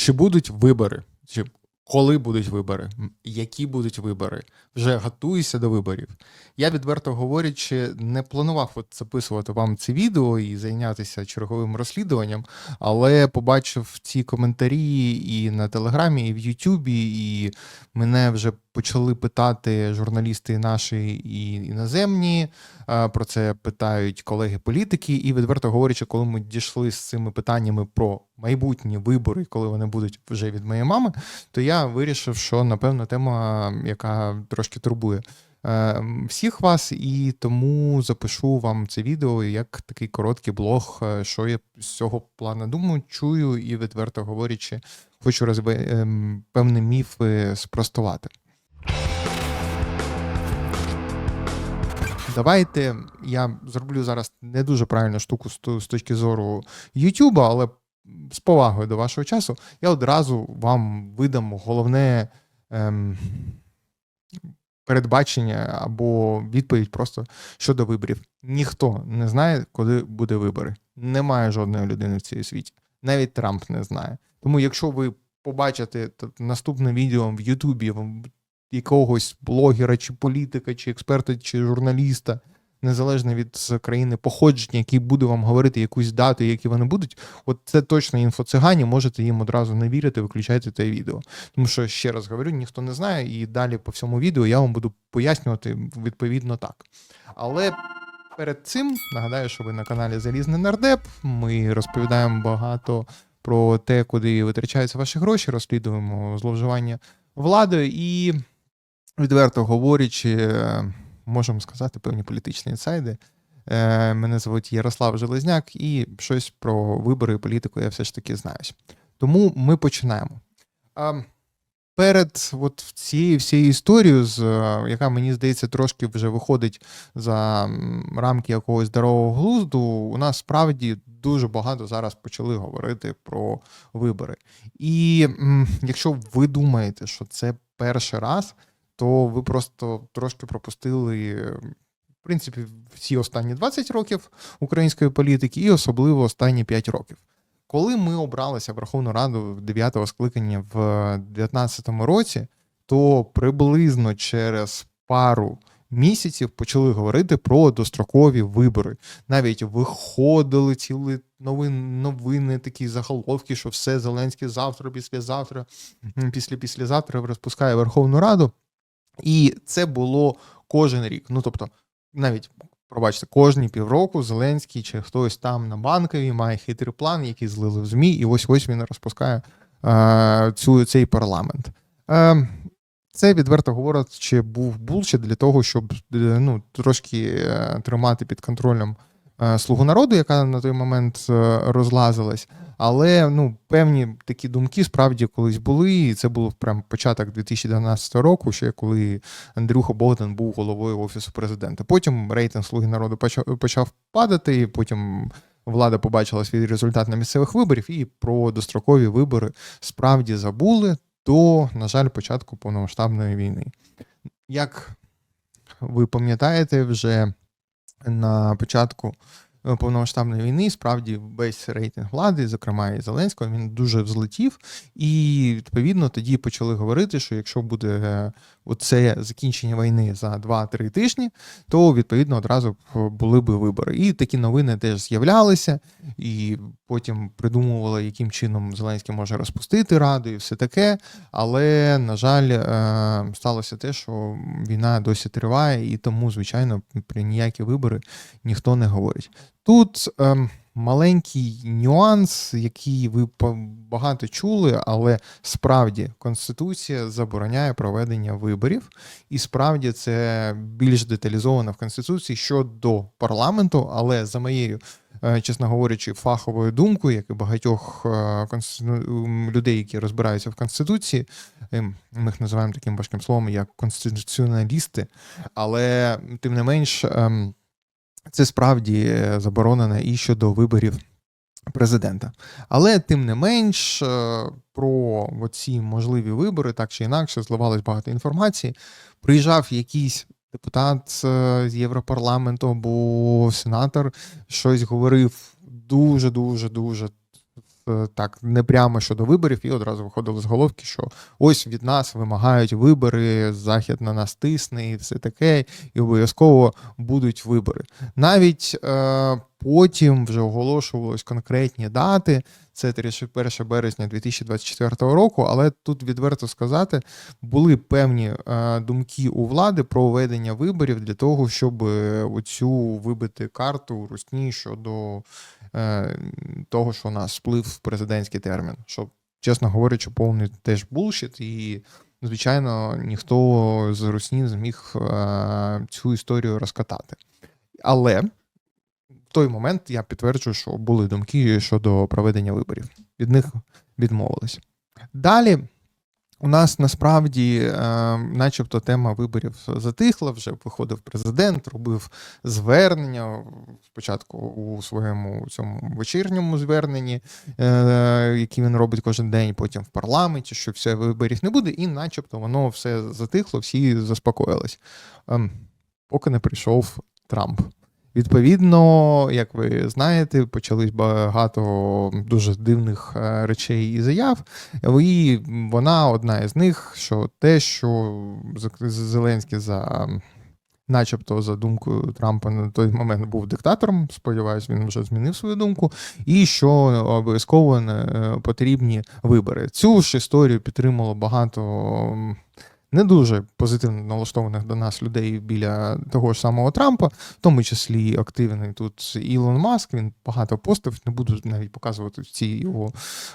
Чи будуть вибори? Чи коли будуть вибори? Які будуть вибори? Вже готуюся до виборів. Я відверто говорячи, не планував от записувати вам це відео і зайнятися черговим розслідуванням, але побачив ці коментарі і на Телеграмі, і в Ютубі, і мене вже почали питати журналісти наші і іноземні. Про це питають колеги-політики. І відверто говорячи, коли ми дійшли з цими питаннями про майбутні вибори, коли вони будуть вже від моєї мами, то я вирішив, що напевно тема, яка трошки турбує е, всіх вас, і тому запишу вам це відео як такий короткий блог, е, що я з цього плану думаю, чую і відверто говорячи, хочу розбе... ем, певні міфи спростувати. Давайте я зроблю зараз не дуже правильну штуку з точки зору Ютуба, але з повагою до вашого часу, я одразу вам видам головне ем, передбачення або відповідь просто щодо виборів. Ніхто не знає, коли буде вибори. Немає жодної людини в цій світі. Навіть Трамп не знає. Тому, якщо ви побачите наступне відео в Ютубі якогось блогера, чи політика, чи експерта, чи журналіста, незалежно від країни походження, який буде вам говорити якусь дату, які вони будуть, от це точно інфоцигані, можете їм одразу не вірити, виключайте те відео. Тому що, ще раз говорю, ніхто не знає, і далі по всьому відео я вам буду пояснювати відповідно так. Але перед цим нагадаю, що ви на каналі Залізний Нардеп. Ми розповідаємо багато про те, куди витрачаються ваші гроші, розслідуємо зловживання владою і, відверто говорячи, е, можемо сказати певні політичні інсайди. Е, Мене звуть Ярослав Железняк, і щось про вибори і політику я все ж таки знаюсь. Тому ми починаємо. Перед от цією всією історією, з, е, яка мені здається трошки вже виходить за рамки якогось здорового глузду, у нас справді дуже багато зараз почали говорити про вибори. І якщо ви думаєте, що це перший раз, то ви просто трошки пропустили, в принципі, всі останні 20 років української політики, і особливо останні 5 років. Коли ми обралися в Верховну Раду 9-го скликання в 2019 році, то приблизно через пару місяців почали говорити про дострокові вибори. Навіть виходили цілі новини, новини, такі заголовки, що все Зеленський завтра, післязавтра, після післязавтра розпускає Верховну Раду. І це було кожен рік. Ну тобто, навіть пробачте, кожні півроку Зеленський чи хтось там на банковій має хитрий план, який злили в ЗМІ, і ось ось він розпускає е, цю, цей парламент. Е, це відверто говорячи, був булшит для того, щоб е, ну, трошки е, тримати під контролем слугу народу, яка на той момент е, розлазилась. Але ну, певні такі думки справді колись були, і це був прям початок 2012 року, ще коли Андрюха Богдан був головою офісу президента. Потім рейтинг слуги народу почав падати, і потім влада побачила свій результат на місцевих виборів, і про дострокові вибори справді забули до, на жаль, початку повномасштабної війни. Як ви пам'ятаєте, вже на початку е, повномасштабної війни справді весь рейтинг влади, зокрема і Зеленського, він дуже взлетів. І відповідно тоді почали говорити, що якщо буде е, оце закінчення війни за 2-3 тижні, то відповідно одразу були би вибори. І такі новини теж з'являлися, і потім придумували, яким чином Зеленський може розпустити раду і все таке. Але, на жаль, е, сталося те, що війна досі триває, і тому, звичайно, при ніякі вибори ніхто не говорить. Тут ем, маленький нюанс, який ви багато чули, але справді Конституція забороняє проведення виборів, і справді це більш деталізовано в Конституції щодо парламенту, але за моєю. е, Чесно говорячи, фаховою думкою, як і багатьох е, людей, які розбираються в Конституції, ем, ми їх називаємо таким важким словом, як конституціоналісти, але тим не менш, ем, це справді е, заборонено і щодо виборів президента. Але тим не менш, е, про ці можливі вибори, так чи інакше, зливалось багато інформації. Приїжджав якийсь депутат е, з Європарламенту або сенатор, щось говорив дуже, дуже, дуже так не прямо щодо виборів, і одразу виходили з головки, що ось від нас вимагають вибори, захід на нас тисне і все таке, і обов'язково будуть вибори. Навіть е, потім вже оголошувалось конкретні дати. Це 31 березня 2024 року, але тут відверто сказати, були певні е, думки у влади про ведення виборів для того, щоб е, оцю вибити карту русні щодо е, того, що у нас сплив президентський термін. Що, чесно говорячи, повний теж булшіт, і, звичайно, ніхто з русні не зміг е, цю історію розкатати. Але в той момент я підтверджую, що були думки щодо проведення виборів. Від них відмовились. Далі. У нас насправді, е, начебто, тема виборів затихла. Вже виходив президент, робив звернення спочатку у своєму цьому вечірньому зверненні, е, які він робить кожен день, потім в парламенті, що все виборів не буде, і, начебто, воно все затихло, всі заспокоїлись. Ем, поки не прийшов Трамп. Відповідно, як ви знаєте, почались багато дуже дивних е, речей і заяв. І вона одна із них, що те, що Зеленський за. Начебто, за думкою Трампа на той момент був диктатором. Сподіваюсь, він вже змінив свою думку, і що обов'язково е, потрібні вибори. Цю ж історію підтримало багато не дуже позитивно налаштованих до нас людей біля того ж самого Трампа, в тому числі активний тут Ілон Маск. Він багато постів, не буду навіть показувати ці його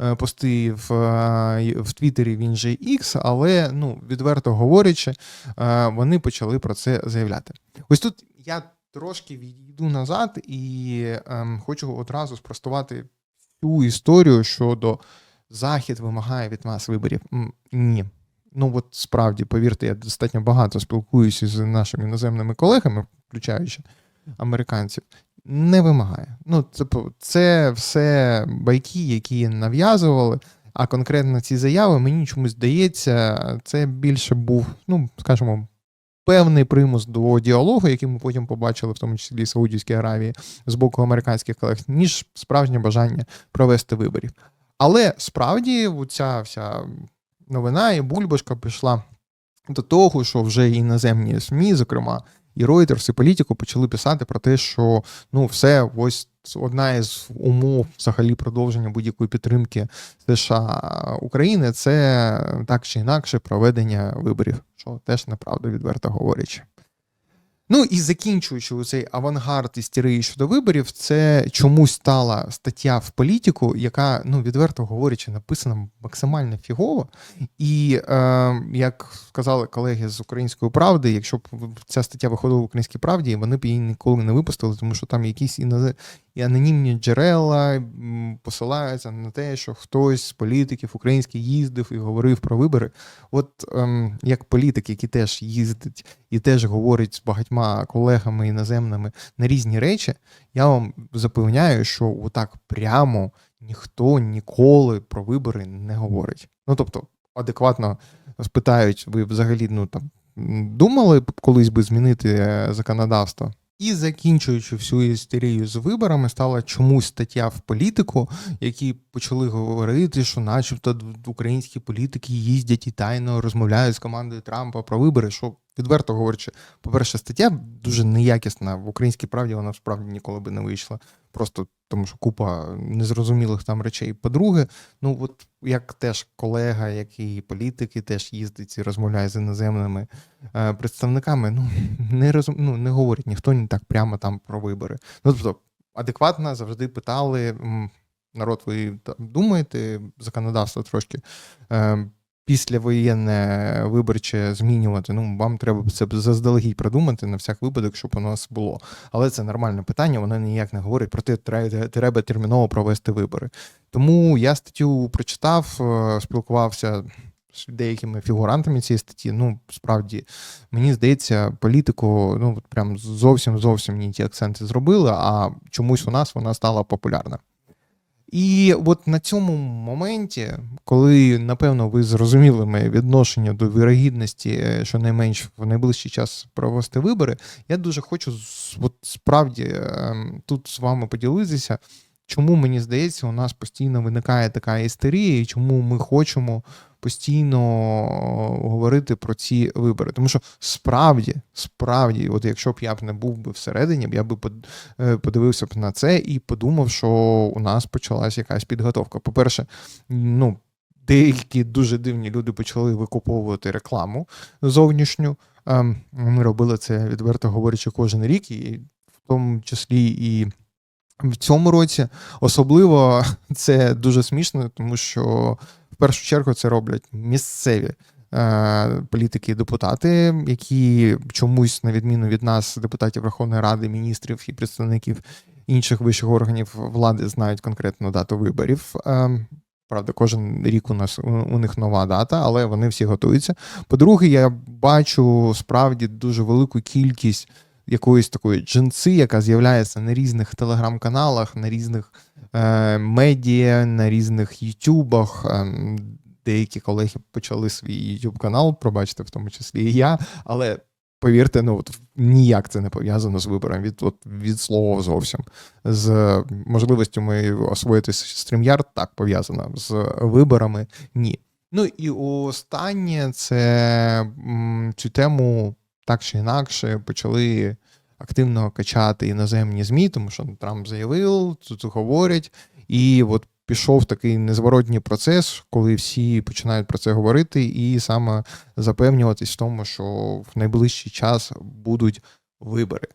е, пости в е, в Твіттері, він же X, але ну, відверто говорячи, е, вони почали про це заявляти. Ось тут я трошки відійду назад і ем, хочу одразу спростувати цю історію щодо Захід вимагає від нас виборів. Ні ну от справді, повірте, я достатньо багато спілкуюся з нашими іноземними колегами, включаючи американців, не вимагає. Ну, це, це все байки, які нав'язували. А конкретно ці заяви, мені чомусь здається, це більше був, ну, скажімо, певний примус до діалогу, який ми потім побачили, в тому числі Саудівській Аравії, з боку американських колег, ніж справжнє бажання провести виборів. Але справді ця вся новина і Бульбашка пішла до того, що вже іноземні СМІ, зокрема, і Reuters, і політику почали писати про те, що ну все, ось одна із умов взагалі продовження будь-якої підтримки США України це так чи інакше проведення виборів, що теж неправда, відверто говорячи. Ну і закінчуючи цей авангард істерії щодо виборів, це чомусь стала стаття в політику, яка, ну відверто говорячи, написана максимально фігово. І е, як сказали колеги з української правди, якщо б ця стаття виходила в українській правді, вони б її ніколи не випустили, тому що там якісь і анонімні джерела посилаються на те, що хтось з політиків українських їздив і говорив про вибори. От ем, як політик, який теж їздить і теж говорить з багатьма колегами іноземними на різні речі, я вам запевняю, що отак прямо ніхто ніколи про вибори не говорить. Ну тобто, адекватно спитають, ви взагалі ну там думали колись би змінити е, законодавство? І закінчуючи всю істерію з виборами, стала чомусь стаття в політику, які почали говорити, що, начебто, українські політики їздять і тайно розмовляють з командою Трампа про вибори. Що відверто говорячи, по-перше, стаття дуже неякісна в українській правді. Вона справді ніколи би не вийшла. Просто тому, що купа незрозумілих там речей. По-друге, ну от як теж колега, як і політики, теж їздить і розмовляє з іноземними е, представниками. Ну не розум... ну, не говорить ніхто не так прямо там про вибори. Ну тобто адекватно завжди питали. Народ, ви думаєте, законодавство трошки е, післявоєнне виборче змінювати. Ну, вам треба це заздалегідь продумати на всяк випадок, щоб у нас було. Але це нормальне питання, воно ніяк не говорить про те, треба терміново провести вибори. Тому я статтю прочитав, е, спілкувався. З деякими фігурантами цієї статті, ну справді мені здається, політику ну прям зовсім зовсім не ті акценти зробили, а чомусь у нас вона стала популярна. І от на цьому моменті, коли, напевно, ви зрозуміли моє відношення до вірогідності, що щонайменш в найближчий час провести вибори, я дуже хочу от справді ем, тут з вами поділитися чому мені здається, у нас постійно виникає така істерія, і чому ми хочемо постійно говорити про ці вибори. Тому що справді, справді, от якщо б я б не був би всередині, я би е, подивився б на це і подумав, що у нас почалась якась підготовка. По-перше, ну. Деякі дуже дивні люди почали викуповувати рекламу зовнішню. Ем, ми робили це відверто говорячи кожен рік, і в тому числі і в цьому році. Особливо це дуже смішно, тому що першу чергу це роблять місцеві е, політики і депутати, які чомусь, на відміну від нас, депутатів Верховної Ради, міністрів і представників інших вищих органів влади, знають конкретну дату виборів. Е, Правда, кожен рік у нас у них нова дата, але вони всі готуються. По-друге, я бачу справді дуже велику кількість якоїсь такої джинси, яка з'являється на різних телеграм-каналах, на різних е, медіа, на різних ютубах. Е, деякі колеги почали свій youtube канал, пробачте, в тому числі і я. Але повірте, ну от ніяк це не пов'язано з вибором від от, від слова зовсім. З можливостями освоїти StreamYard так пов'язано, з виборами ні. Ну і останнє це цю тему так чи інакше почали активно качати іноземні ЗМІ, тому що Трамп заявив, тут говорять, і от пішов такий незворотній процес, коли всі починають про це говорити, і саме запевнюватись в тому, що в найближчий час будуть вибори.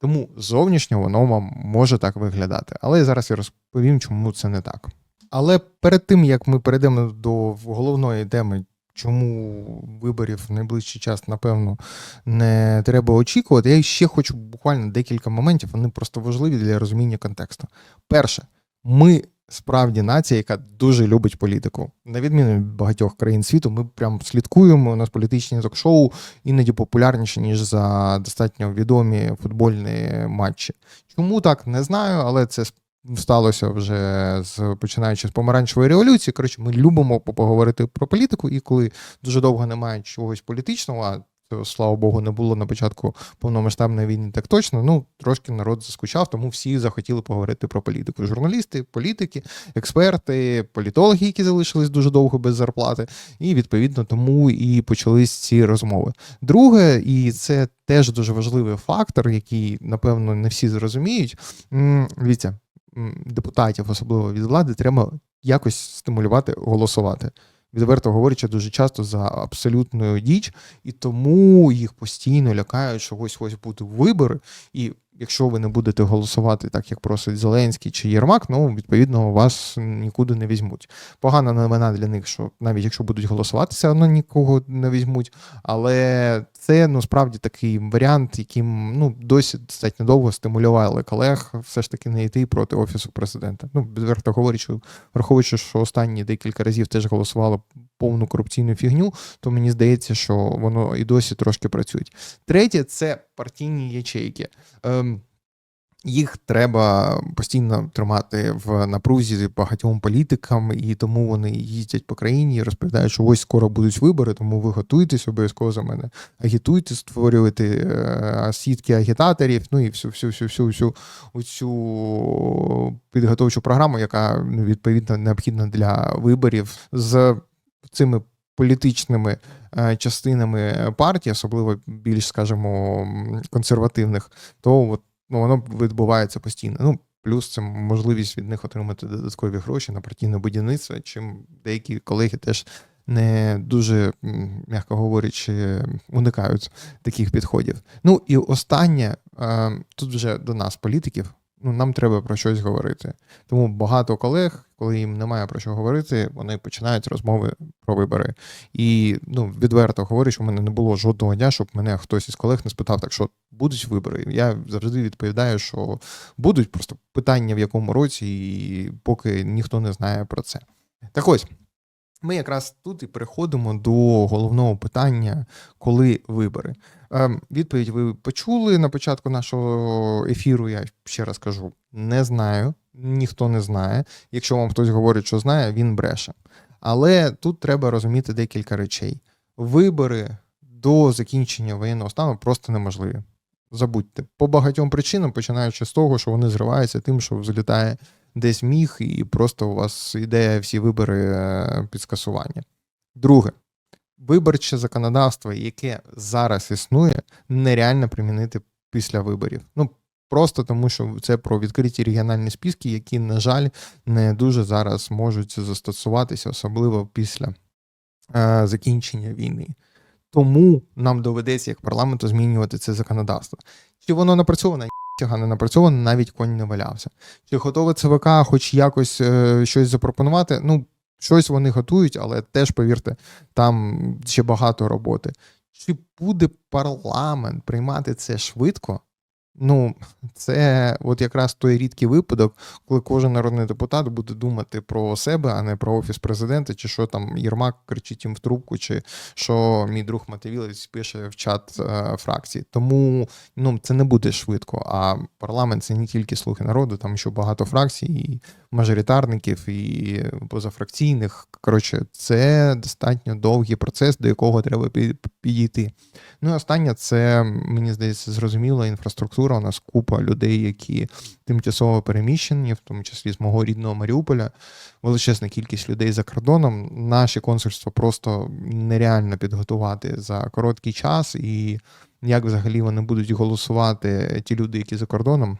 Тому зовнішньо воно вам може так виглядати. Але зараз я розповім, чому це не так. Але перед тим як ми перейдемо до головної теми, чому виборів в найближчий час, напевно, не треба очікувати. Я ще хочу буквально декілька моментів, вони просто важливі для розуміння контексту. Перше, ми справді нація, яка дуже любить політику. На відміну від багатьох країн світу, ми прям слідкуємо. У нас політичні ток-шоу іноді популярніші, ніж за достатньо відомі футбольні матчі. Чому так, не знаю, але це сталося вже з починаючи з помаранчевої революції. Коротше, ми любимо поговорити про політику, і коли дуже довго немає чогось політичного, а то, слава Богу, не було на початку повномасштабної війни, так точно. Ну трошки народ заскучав, тому всі захотіли поговорити про політику. Журналісти, політики, експерти, політологи, які залишились дуже довго без зарплати, і відповідно тому і почались ці розмови. Друге, і це теж дуже важливий фактор, який напевно не всі зрозуміють. Дивіться, депутатів, особливо від влади, треба якось стимулювати голосувати. Відверто говорячи, дуже часто за абсолютною діч, і тому їх постійно лякають, що ось ось будуть вибори, і якщо ви не будете голосувати так, як просить Зеленський чи Єрмак, ну відповідно вас нікуди не візьмуть. Погана новина для них, що навіть якщо будуть голосувати, все одно нікого не візьмуть. Але це ну справді такий варіант, яким ну досі достатньо довго стимулювали колег, все ж таки не йти проти офісу президента. Ну відверто говорячи, враховуючи, що останні декілька разів теж голосували повну корупційну фігню, то мені здається, що воно і досі трошки працює. Третє це партійні ячейки. Ем, їх треба постійно тримати в напрузі багатьом політикам, і тому вони їздять по країні і розповідають, що ось скоро будуть вибори, тому ви готуйтесь обов'язково за мене. Агітуйте, створювати е, сітки агітаторів, ну і всю всю всю всю всю цю підготовчу програму, яка ну, відповідно необхідна для виборів з цими політичними е, частинами партії, особливо більш, скажімо, консервативних, то от, ну, воно відбувається постійно. Ну, Плюс це можливість від них отримати додаткові гроші на партійне будівництво, чим деякі колеги теж не дуже, м'яко говорячи, уникають таких підходів. Ну і останнє е, тут вже до нас, політиків, ну, нам треба про щось говорити. Тому багато колег, коли їм немає про що говорити, вони починають розмови про вибори. І ну, відверто говорю, що в мене не було жодного дня, щоб мене хтось із колег не спитав, так що будуть вибори. Я завжди відповідаю, що будуть просто питання в якому році, і поки ніхто не знає про це. Так ось. Ми якраз тут і переходимо до головного питання, коли вибори. Ем, відповідь ви почули на початку нашого ефіру. Я ще раз кажу: не знаю, ніхто не знає. Якщо вам хтось говорить, що знає, він бреше. Але тут треба розуміти декілька речей. Вибори до закінчення воєнного стану просто неможливі. Забудьте, по багатьом причинам, починаючи з того, що вони зриваються тим, що взлітає десь міг, і просто у вас йде всі вибори е, під скасування. Друге, виборче законодавство, яке зараз існує, нереально примінити після виборів. Ну просто тому, що це про відкриті регіональні списки, які, на жаль, не дуже зараз можуть застосуватися, особливо після е, закінчення війни. Тому нам доведеться як парламенту змінювати це законодавство. Чи воно напрацьоване? Ніфіга не напрацьоване, навіть конь не валявся. Чи готове ЦВК хоч якось е, щось запропонувати? Ну, щось вони готують, але теж, повірте, там ще багато роботи. Чи буде парламент приймати це швидко? Ну, це от якраз той рідкий випадок, коли кожен народний депутат буде думати про себе, а не про офіс президента, чи що там Єрмак кричить їм в трубку, чи що мій друг Матевілець пише в чат е, фракції. Тому ну це не буде швидко. А парламент це не тільки слуги народу, там ще багато фракцій, і мажоритарників, і позафракційних. Коротше, це достатньо довгий процес, до якого треба підійти. Ну і останнє, це мені здається, зрозуміло, інфраструктура. У нас купа людей, які тимчасово переміщені, в тому числі з мого рідного Маріуполя, величезна кількість людей за кордоном. Наші консульства просто нереально підготувати за короткий час, і як взагалі вони будуть голосувати ті люди, які за кордоном.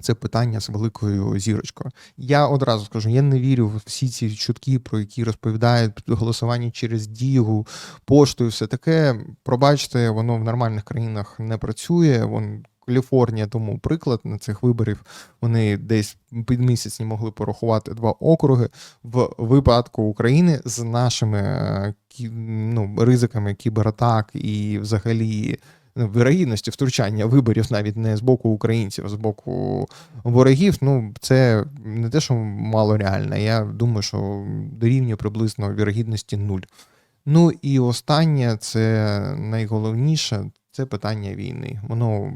Це питання з великою зірочкою. Я одразу скажу: я не вірю в всі ці чутки, про які розповідають голосування через дію, пошту і все таке. Пробачте, воно в нормальних країнах не працює. Вон Каліфорнія, тому приклад на цих виборів вони десь під місяць не могли порахувати два округи в випадку України з нашими е, ну, ризиками кібератак і взагалі вирогідності втручання виборів навіть не з боку українців, а з боку ворогів. Ну це не те, що мало реально. Я думаю, що дорівнює приблизно вірогідності нуль. Ну і останнє, це найголовніше, це питання війни. Воно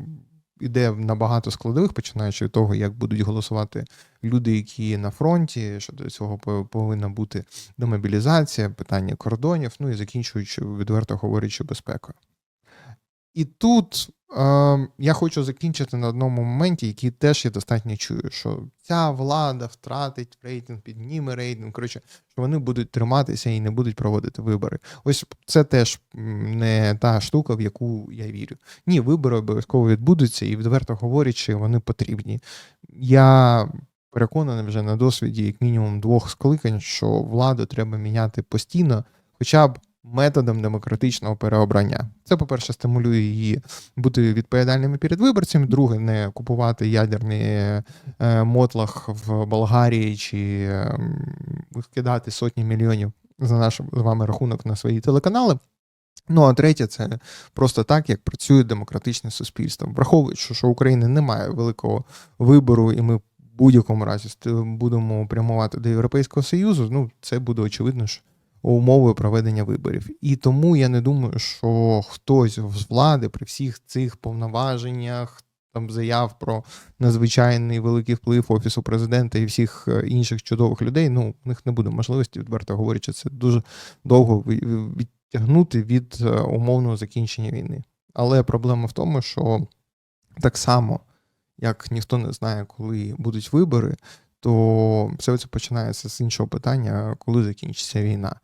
йде набагато складових, починаючи від того, як будуть голосувати люди, які на фронті, що до цього повинна бути демобілізація, питання кордонів, ну і закінчуючи відверто говорячи безпекою. І тут е, я хочу закінчити на одному моменті, який теж я достатньо чую, що ця влада втратить рейтинг, підніме рейтинг. Коротше, що вони будуть триматися і не будуть проводити вибори. Ось це теж не та штука, в яку я вірю. Ні, вибори обов'язково відбудуться, і відверто говорячи, вони потрібні. Я переконаний вже на досвіді, як мінімум, двох скликань, що владу треба міняти постійно, хоча б методом демократичного переобрання. Це, по-перше, стимулює її бути відповідальними перед виборцями. Друге, не купувати ядерний е, мотлах в Болгарії чи е, скидати сотні мільйонів за наш з вами рахунок на свої телеканали. Ну, а третє, це просто так, як працює демократичне суспільство. Враховуючи, що України немає великого вибору, і ми в будь-якому разі будемо прямувати до Європейського Союзу, ну це буде очевидно, що умови проведення виборів. І тому я не думаю, що хтось з влади при всіх цих повноваженнях. Там заяв про надзвичайний великий вплив офісу президента і всіх е, інших чудових людей. Ну, у них не буде можливості, відверто говорячи, це дуже довго відтягнути від е, умовного закінчення війни. Але проблема в тому, що так само, як ніхто не знає, коли будуть вибори, то все це починається з іншого питання, коли закінчиться війна.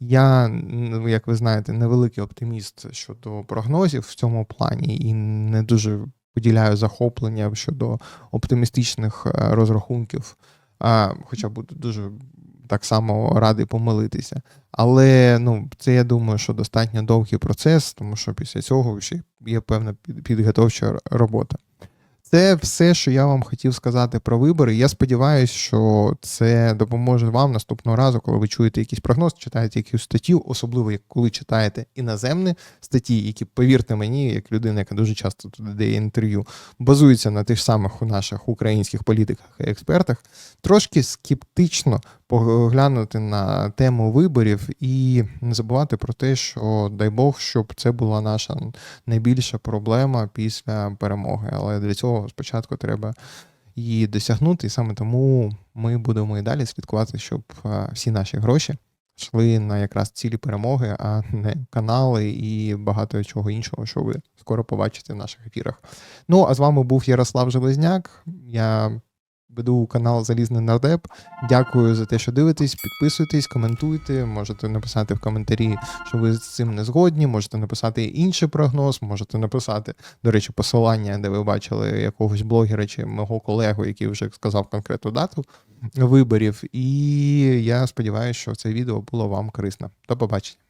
Я, як ви знаєте, невеликий оптиміст щодо прогнозів в цьому плані і не дуже поділяю захоплення щодо оптимістичних е, розрахунків, хоча буду дуже так само радий помилитися. Але ну, це я думаю, що достатньо довгий процес, тому що після цього ще є певна підготовча робота. Це все, що я вам хотів сказати про вибори. Я сподіваюся, що це допоможе вам наступного разу, коли ви чуєте якийсь прогноз, читаєте якусь статтю, особливо як коли читаєте іноземні статті, які, повірте мені, як людина, яка дуже часто туди дає інтерв'ю, базуються на тих самих наших українських політиках і експертах, трошки скептично поглянути на тему виборів і не забувати про те, що дай Бог, щоб це була наша найбільша проблема після перемоги. Але для цього спочатку треба її досягнути, і саме тому ми будемо і далі слідкувати, щоб всі наші гроші йшли на якраз цілі перемоги, а не канали і багато чого іншого, що ви скоро побачите в наших ефірах. Ну а з вами був Ярослав Железняк. Я веду канал Залізний Нардеп. Дякую за те, що дивитесь. Підписуйтесь, коментуйте. Можете написати в коментарі, що ви з цим не згодні. Можете написати інший прогноз, можете написати, до речі, посилання, де ви бачили якогось блогера чи мого колегу, який вже сказав конкретну дату виборів. І я сподіваюся, що це відео було вам корисно. До побачення.